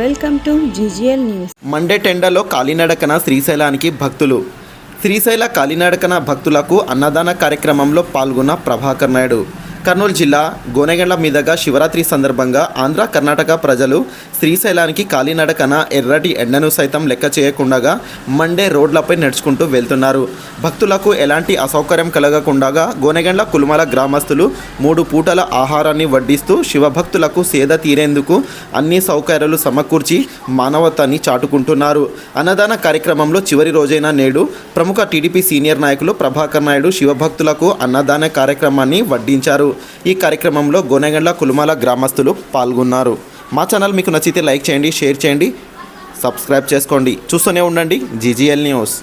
Welcome to GGL news. Monday టెండలో కాలినడకన శ్రీశైలానికి భక్తులు. శ్రీశైల కాలినడకన భక్తులకు అన్నదాన కార్యక్రమంలో పాల్గొన్న ప్రభాకర్ నాయుడు. కర్నూలు జిల్లా గోనెగండ్ల మీదుగా శివరాత్రి సందర్భంగా ఆంధ్ర కర్ణాటక ప్రజలు శ్రీశైలానికి కాలినడకన ఎర్రటి ఎండను సైతం లెక్క చేయకుండా మండే రోడ్లపై నడుచుకుంటూ వెళ్తున్నారు. భక్తులకు ఎలాంటి అసౌకర్యం కలగకుండా గోనెగండ్ల కులుమల గ్రామస్తులు మూడు పూటల ఆహారాన్ని వడ్డిస్తూ శివభక్తులకు సేద తీరేందుకు అన్ని సౌకర్యాలు సమకూర్చి మానవతాన్ని చాటుకుంటున్నారు. అన్నదాన కార్యక్రమంలో చివరి రోజైన నేడు ప్రముఖ టీడీపీ సీనియర్ నాయకులు ప్రభాకర్ నాయుడు శివభక్తులకు అన్నదాన కార్యక్రమాన్ని వడ్డించారు. ఈ కార్యక్రమంలో గోనెగండ్ల కులుమాల గ్రామస్తులు పాల్గొన్నారు. మా ఛానల్ మీకు నచ్చితే లైక్ చేయండి షేర్ చేయండి సబ్స్క్రైబ్ చేసుకోండి. చూస్తూనే ఉండండి జీజీఎల్ న్యూస్.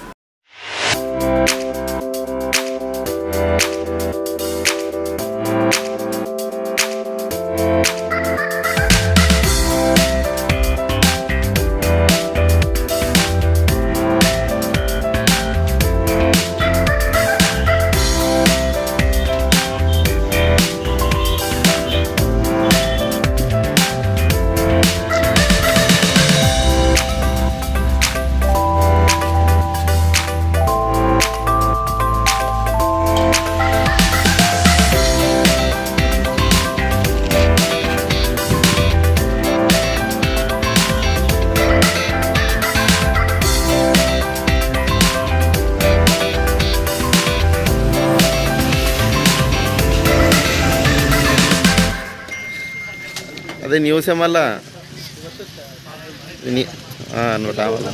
అదే న్యూస్ మళ్ళా నువ్వు రావాలా?